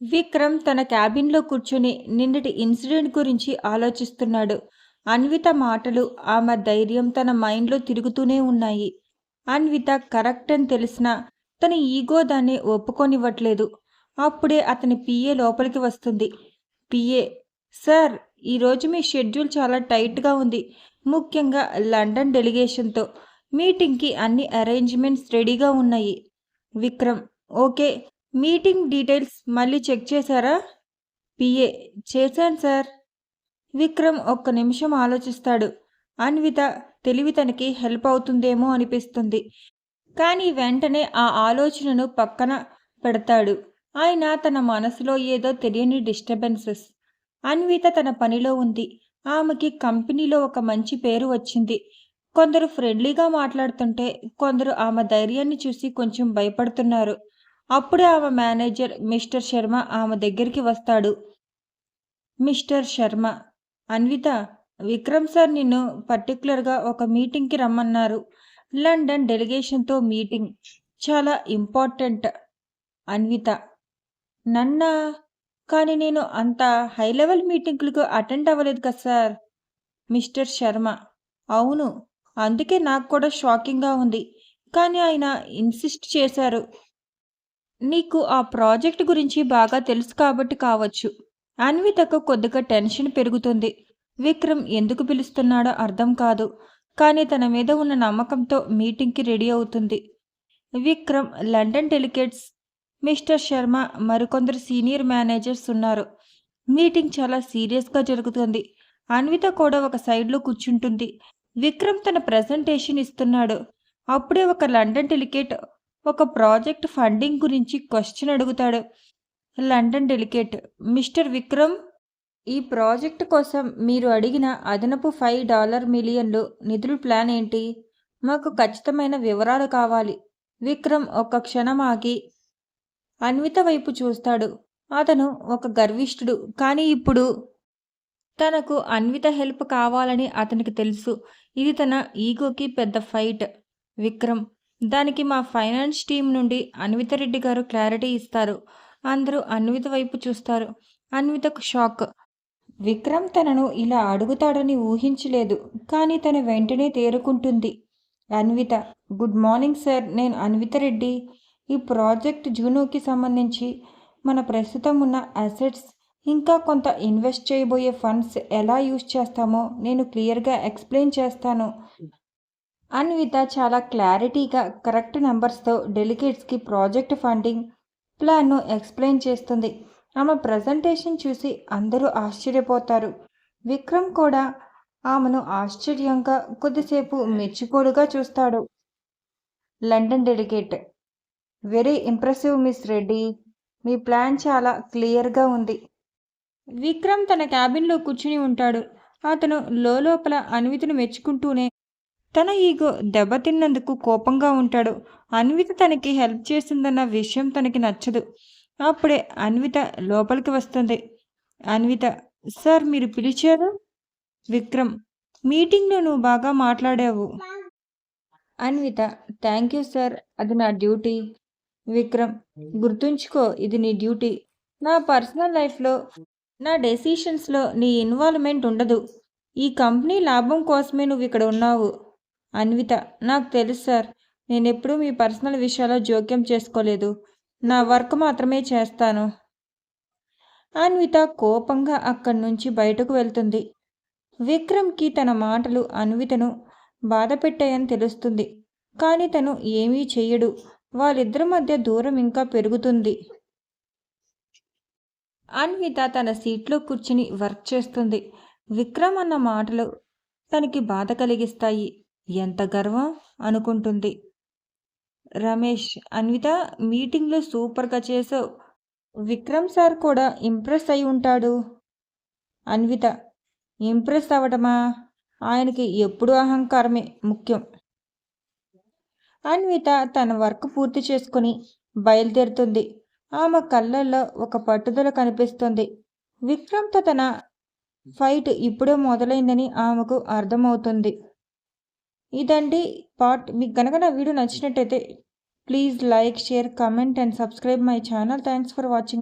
విక్రమ్ తన క్యాబిన్లో కూర్చుని నిన్నటి ఇన్సిడెంట్ గురించి ఆలోచిస్తున్నాడు. అన్విత మాటలు ఆమె ధైర్యం తన మైండ్లో తిరుగుతూనే ఉన్నాయి. అన్విత కరెక్ట్ అని తెలిసినా తన ఈగో దాన్ని ఒప్పుకొనివ్వట్లేదు. అప్పుడే అతని పిఏ లోపలికి వస్తుంది. పిఏ సార్ ఈరోజు మీ షెడ్యూల్ చాలా టైట్గా ఉంది. ముఖ్యంగా లండన్ డెలిగేషన్తో. మీటింగ్కి అన్ని అరేంజ్మెంట్స్ రెడీగా ఉన్నాయి. విక్రమ్ ఓకే. మీటింగ్ డీటెయిల్స్ మళ్ళీ చెక్ చేశారా? పిఏ చేశాను సార్. విక్రమ్ ఒక్క నిమిషం ఆలోచిస్తాడు. అన్విత తెలివి తనకి హెల్ప్ అవుతుందేమో అనిపిస్తుంది. కానీ వెంటనే ఆ ఆలోచనను పక్కన పెడతాడు. ఆయన తన మనసులో ఏదో తెలియని డిస్టర్బెన్సెస్. అన్విత తన పనిలో ఉంది. ఆమెకి కంపెనీలో ఒక మంచి పేరు వచ్చింది. కొందరు ఫ్రెండ్లీగా మాట్లాడుతుంటే కొందరు ఆమె ధైర్యాన్ని చూసి కొంచెం భయపడుతున్నారు. అప్పుడే ఆమె మేనేజర్ మిస్టర్ శర్మ ఆమె దగ్గరికి వస్తాడు. మిస్టర్ శర్మ అన్విత విక్రమ్ సార్ నిన్ను పర్టికులర్గా ఒక మీటింగ్కి రమ్మన్నారు. లండన్ డెలిగేషన్తో మీటింగ్ చాలా ఇంపార్టెంట్ అన్విత నన్నా కానీ నేను అంత హై లెవెల్ మీటింగ్లకు అటెండ్ అవ్వలేదు కదా సార్? మిస్టర్ శర్మ అవును అందుకే నాకు కూడా షాకింగ్గా ఉంది. కానీ ఆయన ఇన్సిస్ట్ చేశారు. నీకు ఆ ప్రాజెక్ట్ గురించి బాగా తెలుసు కాబట్టి కావచ్చు. అన్వితకు కొద్దిగా టెన్షన్ పెరుగుతుంది. విక్రమ్ ఎందుకు పిలుస్తున్నాడో అర్థం కాదు. కానీ తన మీద ఉన్న నమ్మకంతో మీటింగ్కి రెడీ అవుతుంది. Vikram London delegates mister Sharma మరికొందరు సీనియర్ మేనేజర్స్ ఉన్నారు. మీటింగ్ చాలా సీరియస్గా జరుగుతుంది. అన్విత కూడా ఒక సైడ్లో కూర్చుంటుంది. విక్రమ్ తన ప్రజెంటేషన్ ఇస్తున్నాడు. అప్పుడే ఒక లండన్ డెలికేట్ ఒక ప్రాజెక్ట్ ఫండింగ్ గురించి క్వశ్చన్ అడుగుతాడు. లండన్ డెలికేట్ మిస్టర్ విక్రమ్ ఈ ప్రాజెక్ట్ కోసం మీరు అడిగిన అదనపు ఫైవ్ డాలర్ మిలియన్లు నిధుల ప్లాన్ ఏంటి? మాకు ఖచ్చితమైన వివరాలు కావాలి. విక్రమ్ ఒక క్షణం ఆగి అన్విత వైపు చూస్తాడు. అతను ఒక గర్విష్ఠుడు కానీ ఇప్పుడు తనకు అన్విత హెల్ప్ కావాలని అతనికి తెలుసు. ఇది తన ఈగోకి పెద్ద ఫైట్. విక్రమ్ దానికి మా ఫైనాన్స్ టీం నుండి అన్విత రెడ్డి గారు క్లారిటీ ఇస్తారు. అందరూ అన్విత వైపు చూస్తారు. అన్వితకు షాక్. విక్రమ్ తనను ఇలా అడుగుతాడని ఊహించలేదు. కానీ తను వెంటనే తేరుకుంటుంది. Anvitha good morning sir. నేను అన్విత రెడ్డి. ఈ ప్రాజెక్ట్ జూనోకి సంబంధించి మన ప్రస్తుతం ఉన్న అసెట్స్ ఇంకా కొంత ఇన్వెస్ట్ చేయబోయే ఫండ్స్ ఎలా యూజ్ చేస్తామో నేను క్లియర్గా ఎక్స్ప్లెయిన్ చేస్తాను. అన్విత చాలా క్లారిటీగా కరెక్ట్ నెంబర్స్తో డెలిగేట్స్కి ప్రాజెక్ట్ ఫండింగ్ ప్లాన్ను ఎక్స్ప్లెయిన్ చేస్తుంది. ఆమె ప్రజెంటేషన్ చూసి అందరూ ఆశ్చర్యపోతారు. విక్రమ్ కూడా ఆమెను ఆశ్చర్యంగా కొద్దిసేపు మెచ్చుకోలుగా చూస్తాడు. London delegate. Very impressive miss Reddy. మీ ప్లాన్ చాలా క్లియర్గా ఉంది. విక్రమ్ తన క్యాబిన్లో కూర్చుని ఉంటాడు. అతను లోపల అన్వితను మెచ్చుకుంటూనే తన ఈగో దెబ్బతిన్నందుకు కోపంగా ఉంటాడు. అన్విత తనకి హెల్ప్ చేసిందన్న విషయం తనకి నచ్చదు. అప్పుడే అన్విత లోపలికి వస్తుంది. అన్విత సార్ మీరు పిలిచారు? విక్రమ్ మీటింగ్లో నువ్వు బాగా మాట్లాడావు. Anvitha thank you sir. అది నా డ్యూటీ. విక్రమ్ గుర్తుంచుకో ఇది నీ డ్యూటీ. నా పర్సనల్ లైఫ్లో నా డెసిషన్స్లో నీ ఇన్వాల్వ్మెంట్ ఉండదు. ఈ కంపెనీ లాభం కోసమే నువ్వు ఇక్కడ ఉన్నావు. అన్విత నాకు తెలుసు సార్. నేను ఎప్పుడూ మీ పర్సనల్ విషయాల్లో జోక్యం చేసుకోలేదు. నా వర్క్ మాత్రమే చేస్తాను. అన్విత కోపంగా అక్కడి నుంచి బయటకు వెళ్తుంది. విక్రమ్కి తన మాటలు అన్వితను బాధ పెట్టాయని తెలుస్తుంది. కానీ తను ఏమీ చెయ్యడు. వాళ్ళిద్దరి మధ్య దూరం ఇంకా పెరుగుతుంది. అన్విత తన సీట్లో కూర్చుని వర్క్ చేస్తుంది. విక్రమ్ అన్న మాటలు తనకి బాధ కలిగిస్తాయి. ఎంత గర్వం అనుకుంటుంది. రమేష్ అన్విత మీటింగ్లో సూపర్గా చేసావు విక్రమ్ సార్ కూడా ఇంప్రెస్ అయి ఉంటాడు. అన్విత ఇంప్రెస్ అవ్వటమా? ఆయనకి ఎప్పుడు అహంకారమే ముఖ్యం. అన్విత తన వర్క్ పూర్తి చేసుకుని బయలుదేరుతుంది. ఆమె కళ్ళల్లో ఒక పట్టుదల కనిపిస్తుంది. విక్రమ్తో తన ఫైట్ ఇప్పుడే మొదలైందని ఆమెకు అర్థమవుతుంది. ఇదండి పార్ట్ మీకు కనుక నా వీడియో నచ్చినట్టయితే please like share comment and subscribe my channel thanks for watching